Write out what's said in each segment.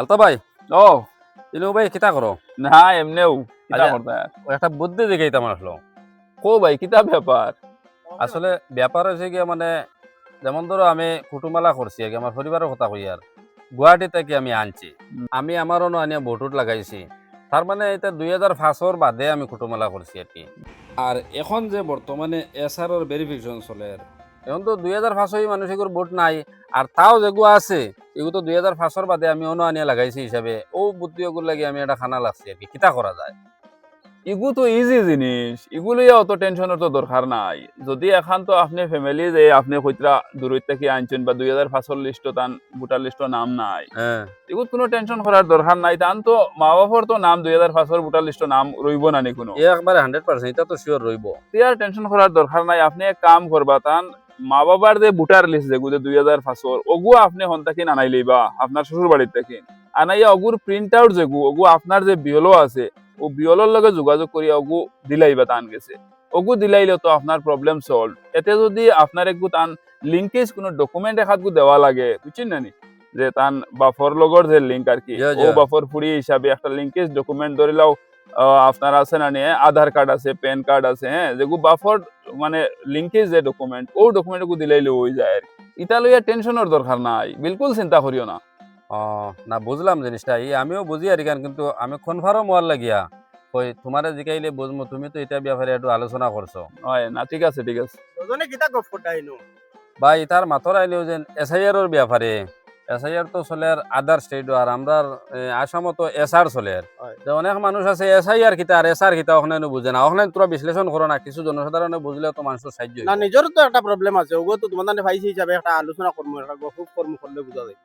আলতা ভাই ও ইনু ভাই কিতা করো? না এমনেও কিতা আচ্ছা। করতে একটা বুদ্ধি দেখে আমার আসলো। কো ভাই কিতা ব্যাপার? আসলে ব্যাপার হয়েছে গিয়ে মানে যেমন ধরো আমি কুটুমালা করছি আগে আমার পরিবারের কথা কই আর। গুয়াহাটি থেকে আমি আনছি। আমি আমারও আনিয়া ভোটুট লাগাইছি। তার মানে এটা দুই হাজার পাঁচর বাদে আমি কুটুমালা করছি আর কি। আর এখন যে বর্তমানে এসআর ভেরিফিকেশন চলে আর। এখন তো দুই হাজার পাঁচই মানুষের ভোট নাই আর তাও যেগুলো আছে এগুলো তো দুই হাজার পাঁচর বাদে আমি অন্য আনিয়া লাগাইছি হিসাবে ও বুদ্ধি ওগুলো লাগে আমি একটা খানা লাগছি আর কি কিতা করা যায়? ইগু তো ইজি জিনিস ইগুলো অত টেনশনের তো দরকার নাই। যদি এখন তো আপনি ফ্যামিলি যে আপনি কইতরা দূরত থেকে আনছেন বা দুই হাজার পাঁচশোর লিস্ট তান ভোটার লিস্ট নাম নাই হ্যাঁ। এগুলো কোনো টেনশন করার দরকার নাই। তান তো মা বাবার তো নাম দুই হাজার পাঁচশোর ভোটার লিস্ট নাম রইব না নি কোনো। একবারে হান্ড্রেড পার্সেন্ট এটা তো শিওর রইব আর টেনশন করার দরকার নাই। আপনি এক কাম করবা তান মা বাবার যে ভোটার লিস্ট যেগুলো দুই হাজার পাঁচশোর ওগু আপনি হন থাকি আনাই লইবা আপনার শ্বশুর বাড়ির থেকে আনাইয়া অগুর প্রিন্ট আউট যেগু ওগু আপনার যে বিয়লো আছে ও বিয়লোর লগে যোগাযোগ করি ওগু দিলাইবা তান গেছে। ওগু দিলাইলে তো আপনার প্রবলেম সলভ এতে যদি আপনার একগু তান লিঙ্কেজ কোনো ডকুমেন্ট এখাদগু দেওয়া লাগে বুঝছেন না নি যে তান বাফর লগর যে লিঙ্ক আর কি ও. বাফর ফুড়ি হিসাবে একটা লিঙ্কেজ ডকুমেন্ট ধরে লাও আহ, আপনার আছে না নিয়ে? আধার কার্ড আছে প্যান কার্ড আছে হ্যাঁ? যেগু বাফর মানে লিঙ্কেজ যে ডকুমেন্ট ও ডকুমেন্ট গু দিলাইলে হয়ে যায়। আর ইটা লইয়া টেনশনের দরকার নাই। বিলকুল চিন্তা করিও না। ও না বুঝলাম জিনিসটা। এই আমিও বুঝি আর কেন কিন্তু আমি কনফার্ম হওয়ার লাগিয়া কই তোমারে জিকাইলে বুঝমু তুমি তো এটা ব্যাপারে একটু আলোচনা করছ। হয় না ঠিক আছে ঠিক আছে। দুজনে কিতা গপ ফটাইনো? বা ইতার মাতর আইলেও যেন এসআইআর এর ব্যাপারে। এসআইআর তো চলে আর আদার স্টেট আর আমরা আসামত এসআর চলে আর। যে অনেক মানুষ আছে এসআইআর কিতা আর এসআর কিতা ওখানে বুঝে না। ওখানে তোরা বিশ্লেষণ করো না কিছু জনসাধারণে বুঝলে তো মানুষের সাহায্য না নিজের তো একটা প্রবলেম আছে। ওগো তো তোমাদের ভাইসি হিসাবে একটা আলোচনা করব একটা গপ করব করলে বুঝা যায়।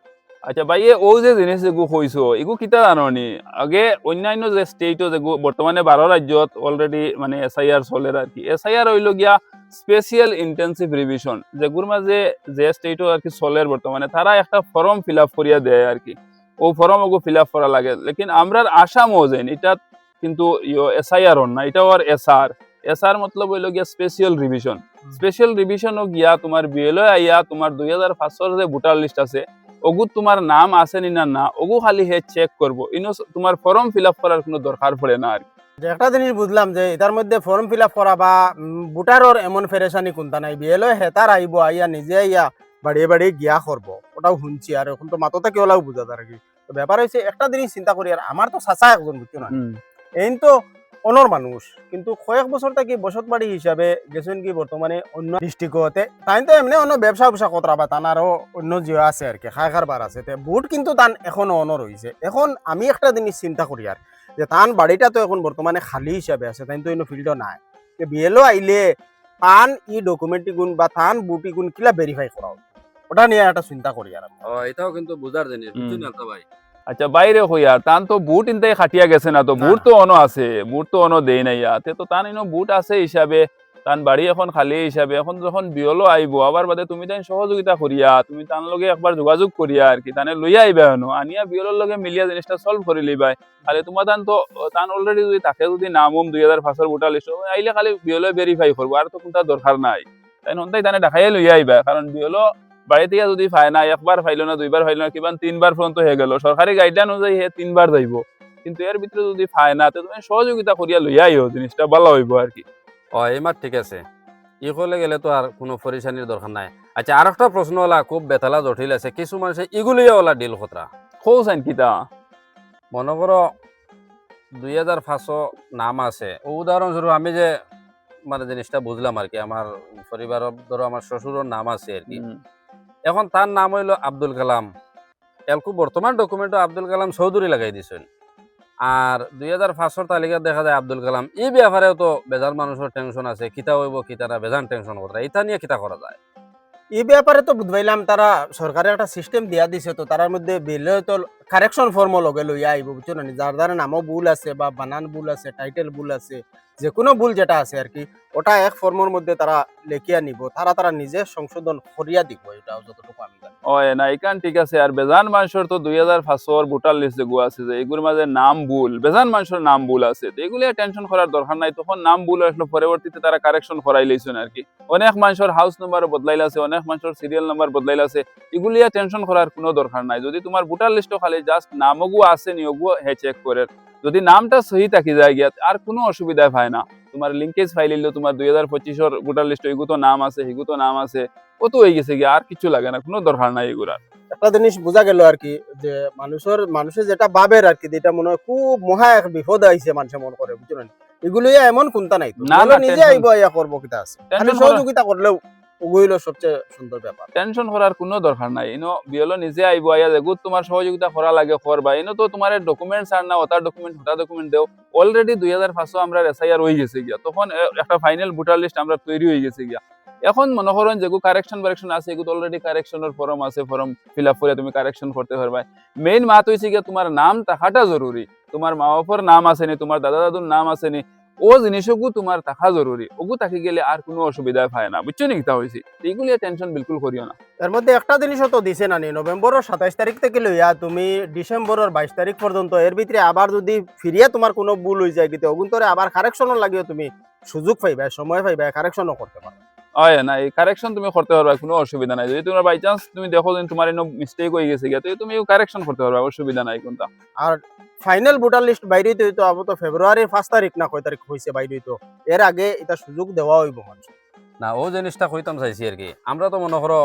আচ্ছা ভাই ও যে জিনিস যেগু কইছো এগু কিতা জাননি? আগে অন্যান্য যে স্টেটও যেগু বর্তমানে বারো রাজ্যত অলরেডি মানে এসআইআর চলে আর কি। এসআইআর হইল গিয়া স্পেশাল ইন্টেন্সিভ রিভিশন যেগুর মাঝে যে স্টেটও আর কি চলে বর্তমানে তারা একটা ফর্ম ফিল আপ করিয়া দেয় আর কি। ও ফর্ম ওগু ফিল আপ করা লাগে। লেকিন আমরা আসামও যেন এটা কিন্তু এসআইআর না এটাও আর এসআর এসআর মতলব হইল গিয়া স্পেশাল রিভিশন স্পেশাল রিভিশনও গিয়া তোমার বিএলও আইয়া তোমার দুই হাজার পাঁচশোর যে ভোটার লিস্ট আছে ওগু তোমার নাম আছে নি না না ওগু খালি হে চেক করব। ইনো তোমার ফর্ম ফিল আপ করার কোনো দরকার পড়ে না আর যে একটা জিনিস বুঝলাম যে এটার মধ্যে ফর্ম ফিল আপ করা বা ভোটারর এমন ফেরেশানি কোনটা নাই। বিয়েলো হেতার আইব আইয়া নিজে আইয়া বাড়িয়ে বাড়িয়ে গিয়া করব ওটাও শুনছি আর এখন তো থেকে ওলাও বুঝা আর কি। তো ব্যাপার হয়েছে একটা জিনিস চিন্তা করি আর আমার তো চাচা একজন বুঝছ না এই তো অনর মানুষ। কিন্তু কয়েক বছর থেকে বসত বাড়ি হিসাবে গেছেন কি বর্তমানে অন্য ডিস্ট্রিক্টতে তাই তো এমনি অন্য ব্যবসা ব্যবসা কতরা বা তানারও অন্য জিও আছে আর কি খাই খার বার আছে। তে বুট কিন্তু তান এখনও অনর হয়েছে এখন আমি একটা জিনিস চিন্তা করি আর যে তান বাড়িটা তো এখন বর্তমানে খালি হিসাবে আছে তাই তো অন্য ফিল্ড নাই বিএলও আইলে তান ই ডকুমেন্টি গুণ বা তান বুটি গুণ কিলা ভেরিফাই করা ওটা নিয়ে একটা চিন্তা করি আর এটাও কিন্তু বুঝার জিনিস। বুঝছেন ভাই আচ্ছা বাইরে হইয়া তান তো বুট ইনতে খাটিয়া গেছে না তো বুট তো অনো আছে বুট তো অনো দেই নাই ইয়াতে তো তান ইনো বুট আছে হিসাবে তান বাড়ি এখন খালি হিসাবে এখন যখন বিয়লো আইব আবার বাদে তুমি তাই সহযোগিতা করিয়া তুমি তান লগে একবার যোগাযোগ করিয়া আর কি তানে লইয়া আইবা হেনো আনিয়া বিয়লোর লগে মিলিয়া জিনিসটা সলভ করে লিবাই খালি তোমার তান তো তান অলরেডি যদি তাকে যদি নামম দুই হাজার পাঁচশোর ভোটার লিস্ট আইলে খালি বিয়লো ভেরিফাই করব আর তো কোনটা দরকার নাই। তাই হন্তাই তানে দেখাইয়া লইয়া আইবা কারণ বিয়লো বাড়ি থেকে যদি পায় না একবার পাইলো না দুইবার পাইলো না কিমান তিনবার পর্যন্ত হয়ে গেল। সরকারি গাইডলাইন অনুযায়ী হে তিনবার যাইব। কিন্তু এর ভিতরে যদি পায় না তো তুমি সহযোগিতা করিয়া লইয়া আইও জিনিসটা ভালো হইব আর কি। ও এমার ঠিক আছে। ই করলে গেলে তো আর কোনো পরিশানির দরকার নাই। আচ্ছা আর একটা প্রশ্ন হলা খুব বেতালা জটিল আছে। কিছু মানুষে ইগুলিয়ে ওলা ডিল খতরা কৌসাইন কিতা? মনে করো দুই হাজার পাঁচশো নাম আছে। উদাহরণস্বরূপ আমি যে মানে জিনিসটা বুঝলাম আর কি আমার পরিবারের ধরো আমার শ্বশুরের নাম আছে আর কি। এখন তার নাম হইল আব্দুল কালাম। এলকু বর্তমান ডকুমেন্টও আব্দুল কালাম চৌধুরী লাগাই দিছেন। আর দুই হাজার পাঁচশোর তালিকাত দেখা যায় আব্দুল কালাম, এই ব্যাপারেও তো বেজান মানুষের টেনশন আছে, কিতা হইব কিতা না বেজান টেনশন করা এটা নিয়ে কিতা করা যায়? এই ব্যাপারে তো বুঝবাইলাম তারা সরকারের একটা সিস্টেম দিয়া দিছে, তো তার মধ্যে বিলে তো কারেকশন ফর্ম লগে লইয়া আইব বুঝছ না যার যার নামও ভুল আছে বা বানান ভুল আছে টাইটেল ভুল আছে যে কোনো ভুল যেটা আছে আর কি ওটা এক ফর্মের মধ্যে তারা লেখিয়া নিব তারা তারা নিজে সংশোধন করিয়া দিব এটা যতটুকু আমি জানি। ও না এখান ঠিক আছে আর বেজান মানুষের তো দুই হাজার পাঁচশোর ভোটার লিস্ট যেগুলো আছে যে এগুলোর মাঝে নাম ভুল, বেজান মানুষের নাম ভুল আছে, তো এগুলো টেনশন করার দরকার নাই, তখন নাম ভুল আসলে পরবর্তীতে তারা কারেকশন করাই লইছেন আর কি অনেক মানুষের হাউস নাম্বার বদলাইল আছে, অনেক মানুষের সিরিয়াল নাম্বার বদলাইল আছে এগুলিয়া টেনশন করার কোনো দরকার নাই। যদি তোমার ভোটার লিস্টও খালি জাস্ট নামগু আছে নি ওগু হে চেক করে। যদি নামটা সহি থাকি যায় গিয়া আর কোনো অসুবিধা হয় না। তোমার লিঙ্কেজ ফাইল ইলো তোমার দুই হাজার পঁচিশের ভোটার লিস্ট এগু তো নাম আছে হিগু তো নাম আছে কত হয়ে গেছে গিয়া আর কিছু লাগে না কোনো দরকার নাই এগুলার একটা জিনিস বোঝা গেল আর কি যে মানুষের মানুষের যেটা ভাবের আর কি যেটা মনে হয় খুব মহা এক বিপদ আইছে মানুষে মনে করে বুঝলেন এগুলো এমন কোনটা নাই তো। না, নিজে আইব ইয়া করব কিতা আছে। সহযোগিতা করলেও ওগুলো সবচেয়ে সুন্দর ব্যাপার। টেনশন করার কোনো দরকার নাই। ইনো বিয়লো নিজে আইব, আইয়া দেখো, তোমার সহযোগিতা করা লাগে, করবা। ইনো তো তোমার ডকুমেন্টস আর না ওটার ডকুমেন্ট ওটা ডকুমেন্ট দেও। অলরেডি দুই হাজার পাঁচশো আমরা এসআইআর হয়ে গেছে গিয়া। তখন একটা ফাইনাল ভোটার লিস্ট আমরা তৈরি হয়ে গেছে গিয়া। এখন মনে করেন যেগুলো কারেকশন বারেকশন আছে এগুলো অলরেডি কারেকশনের ফর্ম আছে ফর্ম ফিল আপ করে তুমি কারেকশন করতে পারবা। মেইন মাত হয়েছে গিয়া তোমার নাম থাকাটা জরুরি। তোমার মা বাবার নাম আসেনি তোমার দাদা দাদুর নাম আসেনি ও জিনিসগু তোমার থাকা জরুরি ওগু থাকি গেলে আর কোনো অসুবিধা পায় না। বুঝছ নি তা হয়েছে এইগুলি টেনশন বিলকুল করিও না। এর মধ্যে একটা জিনিসও তো দিছে নি নভেম্বরের সাতাইশ তারিখ থেকে লইয়া তুমি ডিসেম্বরের বাইশ তারিখ পর্যন্ত এর ভিতরে আবার যদি ফিরিয়া তোমার কোনো ভুল হয়ে যায় কিন্তু অগুন্তরে আবার কারেকশনও লাগিও তুমি সুযোগ পাইবা সময় পাইবা কারেকশনও করতে পারো হয় না এই কারেকশন তুমি করতে পারবা কোনো অসুবিধা নাই। যদি তোমার বাই চান্স তুমি দেখো যে তোমার এনে মিস্টেক হয়ে গেছে গিয়া তো তুমি কারেকশন করতে পারবা অসুবিধা নাই কোনটা। আর ফাইনাল ভোটার লিস্ট বাইরে হইতো আবো তো ফেব্রুয়ারির পাঁচ তারিখ না কয় তারিখ হয়েছে বাইরে হইতো এর আগে এটা সুযোগ দেওয়া হইব মানুষ না ও জিনিসটা কইতাম চাইছি আর কি। আমরা তো মনে করো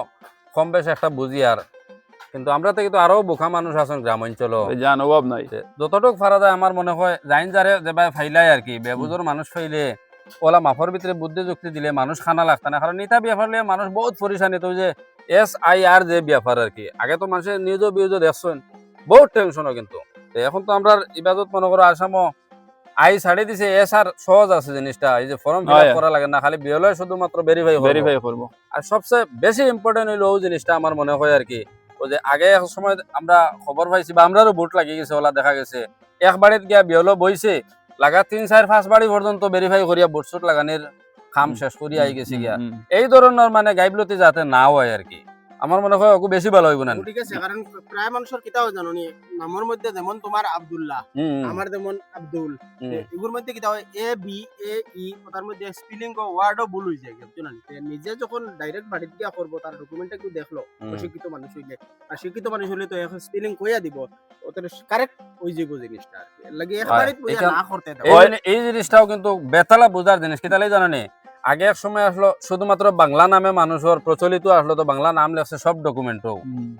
কম বেশ একটা বুঝি আর কিন্তু আমরা থেকে তো আরও বোকা মানুষ আছেন গ্রাম অঞ্চল জান অভাব নাই। যতটুক ফারা যায় আমার মনে হয় জাইন যারে যেবা ফাইলাই আর কি বেবুজোর মানুষ ফাইলে ওলা মাফর ভিতরে বুদ্ধি যুক্তি দিলে মানুষ খানা লাগতা না। কারণ ইটা ব্যাপার লিয়ে মানুষ বহুত পরিশানি তো যে এস আই আর যে ব্যাপার আর কি। আগে তো মানুষের নিউজ বিউজ দেখছেন বহুত টেনশনও কিন্তু। এখন তো আমরা ইবাদত মনে করো আসামও আই ছাড়ি দিছে এস আর সহজ আছে জিনিসটা এই যে ফর্ম ফিল। করা লাগে না খালি বিয়লয় শুধুমাত্র ভেরিফাই ভেরিফাই করব আর সবচেয়ে বেশি ইম্পর্টেন্ট হইল ওই জিনিসটা আমার মনে হয় আর কি। ও যে আগে এক সময় আমরা খবর পাইছি বা আমরারও ভোট লাগি গেছে ওলা দেখা গেছে। এক বাড়িত গিয়া বিয়লো বইছে। লাগা তিন চার পাঁচ বাড়ি পর্যন্ত ভেরিফাই করিয়া বোর্ড চোট লাগানির কাম শেষ করিয়া আই গেছে গিয়া। এই ধরনের মানে গাইবলতি যাতে না হয় আর কি আমার মনে হয় ওকে বেশি ভালো হইব না। ঠিক আছে কারণ প্রায় মানুষের কিতাও জানো নি নামের মধ্যে যেমন তোমার আব্দুল্লাহ আমার যেমন আব্দুল হুম। এগুলোর মধ্যে কিতা হয় এ বি এ ই তার মধ্যে স্পেলিং ও ওয়ার্ডও ভুল হয়ে যায় বুঝছ না নিজে যখন ডাইরেক্ট বাড়িতে গিয়া করব তার ডকুমেন্টটা একটু দেখল শিক্ষিত মানুষ হইলে। আর শিক্ষিত মানুষ হইলে তো এখন স্পেলিং কইয়া দিব ওদের কারেক্ট ওই যে জিনিসটা লাগি এক বাড়িতে বইয়া এটা- না করতে দাও এই জিনি- জিনিসটাও কিন্তু বেতালা বোঝার জিনিস কিতালে জানো নি? আগে এক সময় আসলো শুধুমাত্র বাংলা নামে মানুষের প্রচলিত আসলো তো বাংলা নাম লেখছে সব ডকুমেন্টও।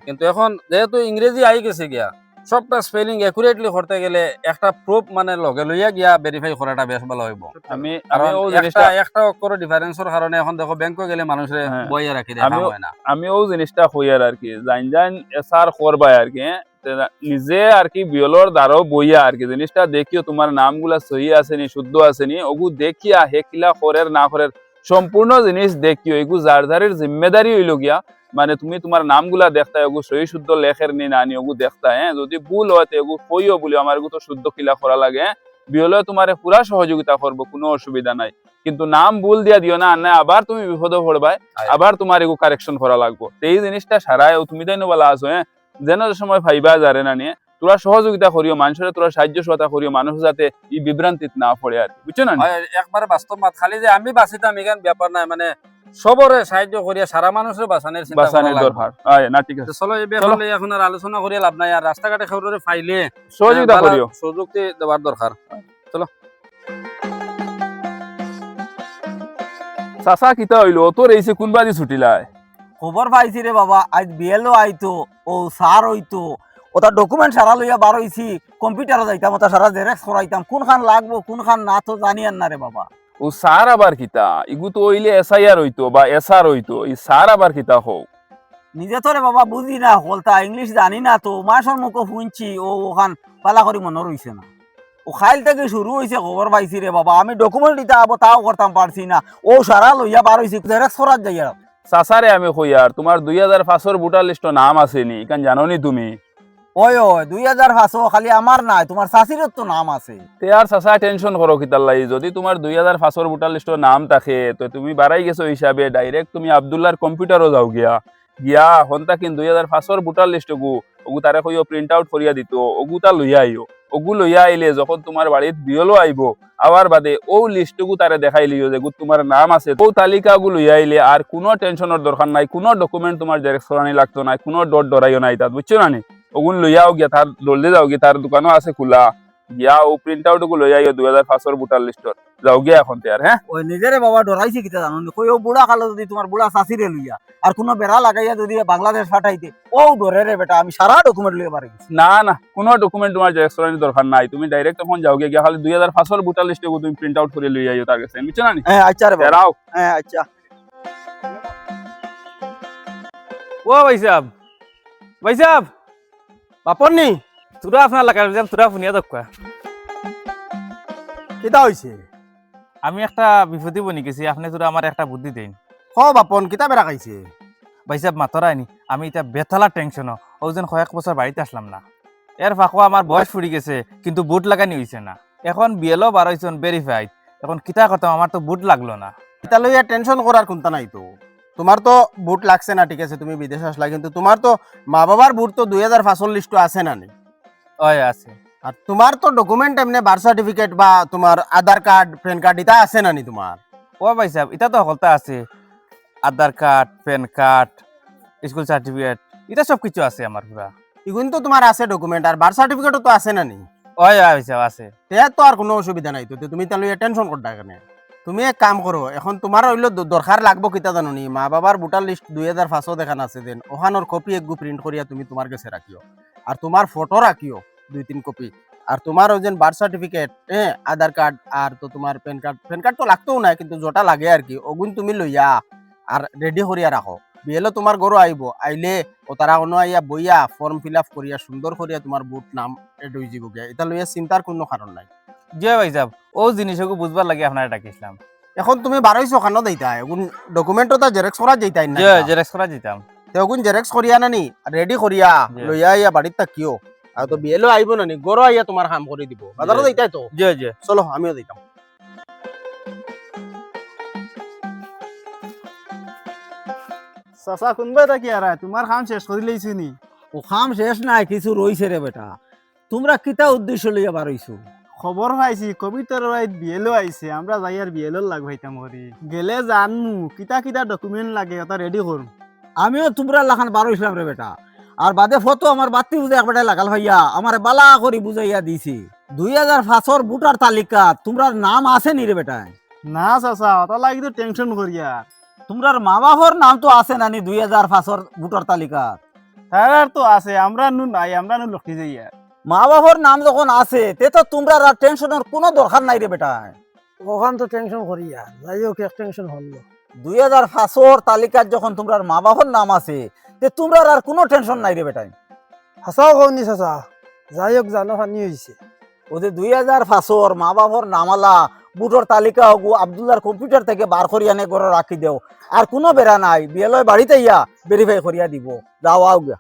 কিন্তু এখন যেহেতু ইংরেজি আই গেছে গিয়া সবটা স্পেলিং একুরেটলি করতে গেলে একটা প্রুফ মানে লগে লইয়া গিয়া ভেরিফাই করাটা বেশ ভালো হইব আমি একটা জিনিসটা একটা অক্ষর ডিফারেন্সের কারণে এখন দেখো ব্যাংকে গেলে মানুষের হ্যাঁ। বইয়ে রাখি দেখা হয় না আমি ও জিনিসটা হইয়ার আর কি জাইন জাইন এসার করবাই আর কি হ্যাঁ? নিজে আর কি বিয়লর দ্বারো বইয়া আর কি জিনিসটা দেখিও তোমার নামগুলা সহি আসেনি শুদ্ধ আসেনি ওগু দেখিয়া হেকিলা করের না করের সম্পূর্ণ জিনিস দেখিও এগু যার যারের জিম্মেদারি হইল গিয়া মানে তুমি তোমার নামগুলা দেখতা এগু সহি শুদ্ধ লেখের নি নানি ওগু দেখতা হ্যাঁ যদি ভুল হয় তে এগু কইও বলি আমার তো শুদ্ধ কিলা করা লাগে? বিয়লে তোমারে পুরা সহযোগিতা করব কোনো অসুবিধা নাই কিন্তু নাম ভুল দিয়া দিও না না আবার তুমি বিপদে পড়বাই আবার তোমার এগু কারেকশন করা লাগবো এই জিনিসটা সারাই তুমি তাই বলা আছো হ্যাঁ যেন সময় ফাইবা যারে না নিয়ে তোরা সহযোগিতা করিও মানুষের তোরা সাহায্য সহায়তা করিও মানুষ যাতে এই বিভ্রান্তিত না পড়ে আর বুঝছ না একবারে বাস্তব মাত খালি যে আমি বাঁচিতাম এখান ব্যাপার নাই মানে সবরে সাহায্য করিয়া সারা মানুষের বাঁচানোর করা বাঁচানোর দরকার আয় না ঠিক আছে। চলো এই ব্যাপার এখন আর আলোচনা করিয়া লাভ নাই আর রাস্তাঘাটে খেউরে ফাইলে সহযোগিতা করিও সুযোগটি দেওয়ার দরকার চলো। চাচা কিতা হইল? তোর এইসে কোনবা দি ছুটিলাই খবর পাইছি রে বাবা আজ বিএলও আইতো ও স্যার হইতো ওটা ডকুমেন্ট সারা লইয়া বার হইছি কম্পিউটারে যাইতাম ওটা সারা জেরক্স করাইতাম কোনখান লাগবো কোনখান না তো জানি না রে বাবা। ও সার আবার কিতা ইগু তো হইলে এসআইআর হইতো বা এসআর হইতো এই সার আবার কিতা হোক নিজে তো রে বাবা বুঝি না হলতা ইংলিশ জানি না তো মাসের মুখে শুনছি ও ওখান পালা করি মনে রইছে না। ও খাইল থেকে শুরু হয়েছে খবর পাইছি রে বাবা আমি ডকুমেন্ট দিতে আবো তাও করতাম পারছি না। ও সারা লইয়া বার হইছি জেরক্স করার যাইয়া চাচারে আমি কই তোমার দুই হাজার পাঁচশোর ভোটার লিস্ট নাম আছে নি? কারণ জানো নি তুমি? ওই ওই দুই হাজার পাঁচশো খালি আমার নাই তোমার শাশিরও তো নাম আছে। তে আর চাচা টেনশন করো কিতার লাই যদি তোমার দুই হাজার পাঁচশোর ভোটার লিস্টর নাম থাকে তো তুমি বাড়াই গেছো হিসাবে ডাইরেক্ট তুমি আবদুল্লাহর কম্পিউটারও যাও গিয়া। গিয়া হন্তা কিন দুই হাজার পাঁচশোর ভোটার লিস্ট ওগু ওগু তারে কইও প্রিন্ট আউট করিয়া দিত ওগু তা লইয়া আইও। ওগু লইয়া আইলে যখন তোমার বাড়িত বিয়লো আইব, আবার বাদে ও লিস্টগু তারে দেখাই লিও যে তোমার নাম আছে। ও তালিকাগু লইয়া আইলে আর কোনো টেনশনের দরকার নাই, কোনো ডকুমেন্ট তোমার জেরক্স করানি লাগতো নাই, কোনো ডট ডরাইও নাই তাত, বুঝছ না নি? ওগুন লইয়াও গিয়া তার দললে যাও গিয়ে তার দোকানও আছে খোলা। গিয়া ও প্রিন্ট আউট গু লইয়া আইও দুই হাজার পাঁচশোর ভোটার লিস্টর যাও গিয়া এখন আর হ্যাঁ? ওই নিজেরে বাবা ডরাইছে কিতা জানো নি? কই ও বুড়া কালো যদি তোমার বুড়া শাশিরে লইয়া আর কোনো বেড়া লাগাইয়া যদি বাংলাদেশ ফাটাইতে ও ডরে রে বেটা আমি সারা ডকুমেন্ট লইয়া পারি না না কোনো ডকুমেন্ট তোমার জেরক্স করানি দরকার নাই। তুমি ডাইরেক্ট তখন যাও গিয়া খালি দুই হাজার পাঁচশোর ভোটার লিস্টে তুমি প্রিন্ট আউট করে লইয়া আইও তার কাছে বুঝছ না হ্যাঁ আচ্ছা রে এরাও হ্যাঁ আচ্ছা। ও ভাই সাহেব ভাই সাহেব বাপন নি? তোরা আপনার লাগার যাম তোরা শুনিয়া দক্কা কিতা হইছে? আমি একটা বিপদে বনি গেছি আপনি তোরা আমার একটা বুদ্ধি দেন। হ বাপন কিতা বেড়া খাইছে? ভাই সাহেব মাতরা আইনি আমি এটা বেতালা টেনশন ও যেন কয়েক বছর বাড়িতে আসলাম না। এর ফাঁকো আমার বয়স ফুরি গেছে কিন্তু বুট লাগানি হইছে না। এখন বিয়েলো বার হইছেন ভেরিফাইড এখন কিতা করতাম আমার তো বুট লাগল না। কিতা লইয়া টেনশন করার কোনটা নাই তো। তোমার তো বুট লাগছে না ঠিক আছে তুমি বিদেশ আসলা কিন্তু তোমার তো মা বাবার বুট তো দুই হাজার লিস্ট আছে না নি? ওই আছে। আর তোমার তো ডকুমেন্ট এমনি বার্থ সার্টিফিকেট বা তোমার আধার কার্ড প্যান কার্ড এটা আছে না নি তোমার? ও ভাই সাহেব এটা তো সকলটা আছে। Aadhaar card PAN card school certificate এটা সব কিছু আছে আমার পুরা। এগুন তো তোমার আছে ডকুমেন্ট আর বার্থ সার্টিফিকেটও তো আছে না নি? ওই ভাই সাহেব আছে। তে তো আর কোনো অসুবিধা নাই তো তুমি তাহলে টেনশন করতে কেন? তুমি এক কাম করো এখন তোমার হইল দরকার লাগবো কিতা জানো নি? মা বাবার ভোটার লিস্ট দুই হাজার পাঁচশো দেখান আছে দেন ওখানোর কপি একগু প্রিন্ট করিয়া তুমি তোমার কাছে রাখিও। আর তোমার ফটো রাখিও। দুই তিন কপি আর তোমার ওই যে বার্থ সার্টিফিকেট হ্যাঁ আধার কার্ড আর তো তোমার প্যান কার্ড প্যান কার্ড তো লাগতেও নাই কিন্তু যেটা লাগে আর কি ওগুন তুমি লইয়া আর রেডি করিয়া রাখো। বিয়েলো তোমার গরু আইব আইলে ও তারা অন্য আইয়া বইয়া ফর্ম ফিল আপ করিয়া সুন্দর করিয়া তোমার বুট নাম এড হয়ে যাব গিয়া। এটা লইয়া চিন্তার কোনো কারণ নাই। জয় ভাই সাহেব ও জিনিসগুলো বুঝবার লাগে আপনারা ডাকিছিলাম এখন তুমি বারোইছো কেন দিতা এগুন ডকুমেন্টও তা জেরক্স করা যাইতাই না। জেরক্স করা যেতাম এগুন জেরক্স করিয়া না নি রেডি করিয়া। লইয়া আইয়া বাড়িত কিও তো বিয়েলো আইব না নি গরো আইয়া তোমার কাম করে দিব। বাজারও জি। দিতাই তো। জয় জয় চলো আমিও দিতাম চাচা কোনবা এটা কি আর তোমার কাম শেষ করে লইছি নি? ও খাম শেষ নাই কিছু রইছে রে বেটা। তোমরা কিতা উদ্দেশ্য লইয়া বারইছো খবর পাইছি কবিতার রাইত বিয়েলো আইছে আমরা যাই আর বিয়েলো লাগ ভাইতাম করি গেলে জানমু কিতা কিতা ডকুমেন্ট লাগে ওটা রেডি করুন আমিও তোমরা লাখান বারইছিলাম রে বেটা। আর বাদে ফটো আমার বাতি বুঝে এক বেটা লাগাল ভাইয়া। আমার বালা করি বুঝাইয়া দিছি। দুই হাজার পাঁচশোর বুটার তালিকা তোমরা নাম আছে নি রে বেটা না চাচা ওটা লাগি তো টেনশন করিয়া। তোমরার মা বাবার নাম তো আছে নানি দুই হাজার পাঁচশোর বুটার তালিকা। আর তো আছে আমরা নু নাই আমরা নু লক্ষি যাই আর মা বাবার নাম যখন আছে তে তো তোমরা আর টেনশনের কোনো দরকার নাই রে বেটা ওখান তো টেনশন করিয়া যাই হোক টেনশন হলো। দুই হাজার পাঁচশোর তালিকার যখন তোমরা মা বাবার নাম আছে তে তোমরা আর কোনো টেনশন নাই রে বেটাই। হাসাও কওনি চাচা যাই হোক জানো ফানি হয়েছে ওদের দুই হাজার পাঁচশোর মা বাবার নামালা বুটোর তালিকা হোক আবদুল্লার কম্পিউটার থেকে বার করি আনে ঘরে রাখি দেও। আর কোনো বেড়া নাই বিয়েলয় বাড়িতে ইয়া ভেরিফাই করিয়া দিব। যাও আও গিয়া।